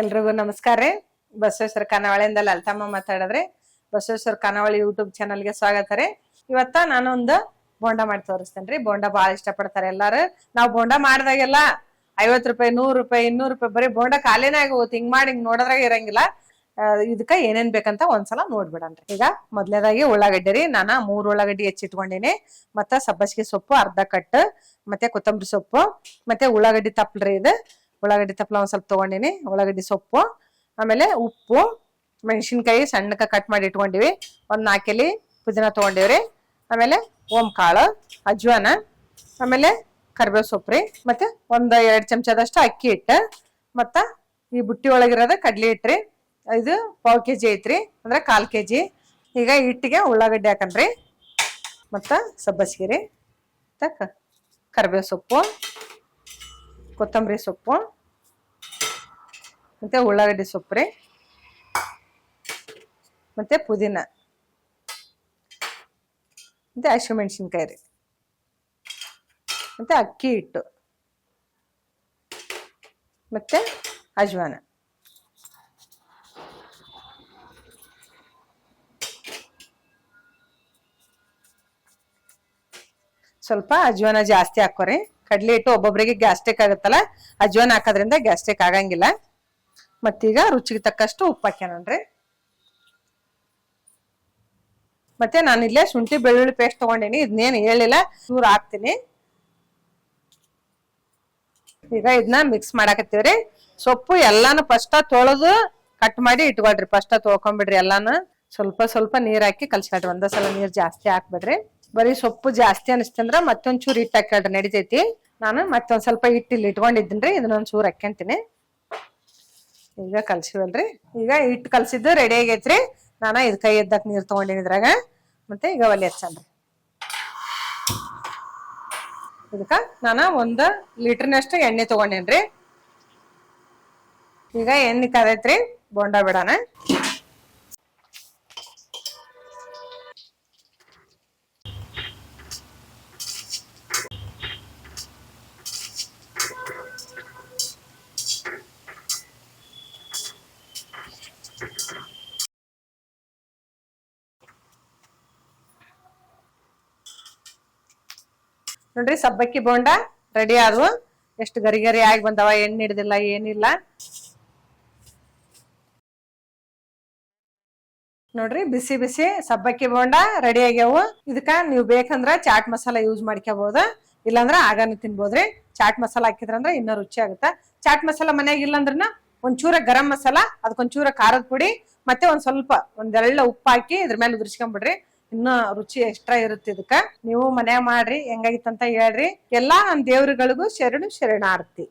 ಎಲ್ರಿಗೂ ನಮಸ್ಕಾರ ರೀ. ಬಸವೇಶ್ವರ ಖಾನಾವಳಿಯಿಂದ ಲಲಿತಮ್ಮ ಮಾತಾಡಿದ್ರಿ. ಬಸವೇಶ್ವರ ಖಾನಾವಳಿ ಯೂಟ್ಯೂಬ್ ಚಾನಲ್ಗೆ ಸ್ವಾಗತ ರೀ. ಇವತ್ತ ನಾನೊಂದು ಬೋಂಡ ಮಾಡಿ ತೋರಿಸ್ತೇನೆ ರೀ. ಬೋಂಡ ಭಾಳ ಇಷ್ಟಪಡ್ತಾರೆ ಎಲ್ಲಾರು. ನಾವು ಬೋಂಡ ಮಾಡಿದಾಗೆಲ್ಲ ಐವತ್ತು ರೂಪಾಯಿ, ನೂರು ರೂಪಾಯಿ, ಇನ್ನೂರು ರೂಪಾಯಿ ಬರೀ ಬೋಂಡ ಖಾಲಿನೇ ಆಗೋಗುತ್ತೆ ಹಿಂಗ್ ಮಾಡಿ ಹಿಂಗ್ ನೋಡಿದ್ರಾಗ ಇರಂಗಿಲ್ಲ. ಇದಕ್ಕ ಏನೇನ್ ಬೇಕಂತ ಒಂದ್ಸಲ ನೋಡ್ಬಿಡನ್ರಿ ಈಗ ಮೊದ್ಲೇದಾಗಿ ಉಳ್ಳಾಗಡ್ಡಿ ರೀ. ನಾನ ಮೂರ್ ಉಳ್ಳಾಗಡ್ಡಿ ಹೆಚ್ಚಿಟ್ಕೊಂಡಿನಿ. ಮತ್ತ ಸಬ್ಬಸಿಗೆ ಸೊಪ್ಪು ಅರ್ಧ ಕಟ್ ಮತ್ತೆ ಕೊತ್ತಂಬರಿ ಸೊಪ್ಪು, ಮತ್ತೆ ಉಳ್ಳಾಗಡ್ಡಿ ತಪ್ಪಲ್ರಿ ಇದು. ಉಳ್ಳಾಗಡ್ಡಿ ತಪ್ಪಲ ಒಂದು ಸ್ವಲ್ಪ ತಗೊಂಡಿನಿ. ಉಳ್ಳಾಗಡ್ಡಿ ಸೊಪ್ಪು, ಆಮೇಲೆ ಉಪ್ಪು, ಮೆಣಸಿನ್ಕಾಯಿ ಸಣ್ಣಕ ಕಟ್ ಮಾಡಿ ಇಟ್ಕೊಂಡಿವಿ. ಒಂದು ನಾಲ್ಕೆಲಿ ಪುದೀನ ತಗೊಂಡಿವ್ರಿ ಆಮೇಲೆ ಓಂ ಕಾಳು ಅಜ್ವಾನ, ಆಮೇಲೆ ಕರಿಬೇವು ಸೊಪ್ಪು ರೀ. ಮತ್ತೆ ಒಂದು ಎರಡು ಚಮಚದಷ್ಟು ಅಕ್ಕಿ ಹಿಟ್ಟು, ಮತ್ತು ಈ ಬುಟ್ಟಿ ಒಳಗಿರೋದ ಕಡ್ಲಿ ರೀ. ಇದು ಪಾವು ಕೆ ಜಿ ಐತ್ರಿ ಅಂದ್ರೆ ಕಾಲು ಕೆ ಜಿ ಈಗ ಹಿಟ್ಟಿಗೆ ಉಳ್ಳಾಗಡ್ಡಿ ಹಾಕನ್ರಿ ಮತ್ತು ಸಬ್ಬಸಿಗೆ ರೀ. ತಕ್ಕ ಕರಿಬೇವು ಸೊಪ್ಪು, ಕೊತ್ತಂಬರಿ ಸೊಪ್ಪು. ಮತ್ತೆ ಉಳ್ಳಾಗಡ್ಡಿ ಸೊಪ್ಪು ಮತ್ತೆ ಪುದೀನ, ಮತ್ತೆ ಹಸಿಮೆಣಸಿನ್ಕಾಯಿ ರೀ, ಮತ್ತೆ ಅಕ್ಕಿ ಹಿಟ್ಟು, ಮತ್ತೆ ಅಜ್ವಾನ. ಸ್ವಲ್ಪ ಅಜ್ವಾನ ಜಾಸ್ತಿ ಹಾಕೋರಿ ಕಡ್ಲೆ ಹಿಟ್ಟು ಒಬ್ಬೊಬ್ಬರಿಗೆ ಗ್ಯಾಸ್ಟ್ರಿಕ್ ಆಗುತ್ತಲ್ಲ, ಅಜ್ವಾನ ಹಾಕೋದ್ರಿಂದ ಗ್ಯಾಸ್ಟ್ರಿಕ್ ಆಗಂಗಿಲ್ಲ. ಮತ್ತೀಗ ರುಚಿಗೆ ತಕ್ಕಷ್ಟು ಉಪ್ಪು ಹಾಕ್ಯಾನನ್ರಿ ಮತ್ತೆ ನಾನು ಇಲ್ಲೇ ಶುಂಠಿ ಬೆಳ್ಳುಳ್ಳಿ ಪೇಸ್ಟ್ ತಗೊಂಡಿನಿ ಇದನ್ನೇನು ಹೇಳಿಲ್ಲ, ಚೂರು ಹಾಕ್ತೀನಿ. ಈಗ ಇದನ್ನ ಮಿಕ್ಸ್ ಮಾಡಾಕತ್ತೀವ್ರಿ. ಸೊಪ್ಪು ಎಲ್ಲಾನು ಫಸ್ಟ್ ತೊಳೆದು ಕಟ್ ಮಾಡಿ ಇಟ್ಕೊಳ್ರಿ ಫಸ್ಟ್ ತೊಳ್ಕೊಂಬಿಡ್ರಿ ಎಲ್ಲಾನು. ಸ್ವಲ್ಪ ಸ್ವಲ್ಪ ನೀರ್ ಹಾಕಿ ಕಲ್ಸ್ಕೊಳ್ರಿ, ಒಂದೇ ಸಲ ನೀರ್ ಜಾಸ್ತಿ ಹಾಕ್ಬಿಡ್ರಿ. ಬರೀ ಸೊಪ್ಪು ಜಾಸ್ತಿ ಅನಿಸ್ತಂದ್ರ ಮತ್ತೊಂದ್ ಚೂರು ಹಿಟ್ಟು ಹಾಕ್ಯಾಳ್ರಿ, ನಡಿತೈತಿ. ನಾನು ಮತ್ತೊಂದ್ ಸ್ವಲ್ಪ ಹಿಟ್ಟು ಇಲ್ಲಿ ಇದನ್ನ ಇದನ್ನೊಂದ್ ಚೂರು ಹಾಕ್ಯಂತೀನಿ ಈಗ ಕಲ್ಸಿವಲ್ರಿ ಈಗ ಹಿಟ್ಟು ಕಲ್ಸಿದ್ದು ರೆಡಿ ಆಗೈತ್ರಿ. ನಾನು ಇದ್ ಕೈ ಎದ್ದಕ್ ನೀರ್ ತಗೊಂಡಿನಿ ಇದ್ರಾಗ. ಮತ್ತೆ ಈಗ ಒಲೆ ಹಚ್ಚಲ್ರಿ ಇದಕ್ಕ ನಾನು ಒಂದ್ ಲೀಟರ್ನಷ್ಟು ಎಣ್ಣೆ ತಗೊಂಡೇನ್ರಿ. ಈಗ ಎಣ್ಣೆ ಕಾದೈತ್ರಿ. ಬೋಂಡ ಬಿಡಾನ. ನೋಡ್ರಿ, ಸಬ್ಬಕ್ಕಿ ಬೋಂಡ ರೆಡಿ ಆದ್ವು. ಎಷ್ಟು ಗರಿ ಗರಿ ಆಗಿ ಬಂದವ ಎಣ್ಣೆ ಹಿಡ್ದಿಲ್ಲ ಏನಿಲ್ಲ ನೋಡ್ರಿ, ಬಿಸಿ ಬಿಸಿ ಸಬ್ಬಕ್ಕಿ ಬೋಂಡ ರೆಡಿ ಆಗ್ಯಾವು. ಇದಕ್ಕ ನೀವು ಬೇಕಂದ್ರ ಚಾಟ್ ಮಸಾಲ ಯೂಸ್ ಮಾಡ್ಕೋಬಹುದು ಇಲ್ಲಾಂದ್ರ ಆಗಾನು ತಿನ್ಬೋದ್ರಿ. ಚಾಟ್ ಮಸಾಲ ಹಾಕಿದ್ರಂದ್ರ ಇನ್ನೂ ರುಚಿ ಆಗುತ್ತೆ. ಚಾಟ್ ಮಸಾಲ ಮನ್ಯಾಗ ಇಲ್ಲಂದ್ರನ ಒಂಚೂರ ಗರಂ ಮಸಾಲ, ಅದಕ್ಕೊಂಚೂರ ಖಾರದ ಪುಡಿ, ಮತ್ತೆ ಒಂದ್ ಸ್ವಲ್ಪ ಒಂದೆರಳ ಉಪ್ಪು ಹಾಕಿ ಇದ್ರ ಮೇಲೆ ಉದುರ್ಸ್ಕೊಂಡ್ಬಿಡ್ರಿ ಇನ್ನ ರುಚಿ ಎಕ್ಸ್ಟ್ರಾ ಇರುತ್ತೆ ಇದಕ್ಕ. ನೀವು ಮನ್ಯಾಗ ಮಾಡ್ರಿ, ಹೆಂಗಾಗಿತ್ತಂತ ಹೇಳ್ರಿ. ಎಲ್ಲಾ ನನ್ನ ದೇವ್ರಗಳಿಗೂ ಶರಣು ಶರಣಾರ್ಥಿ.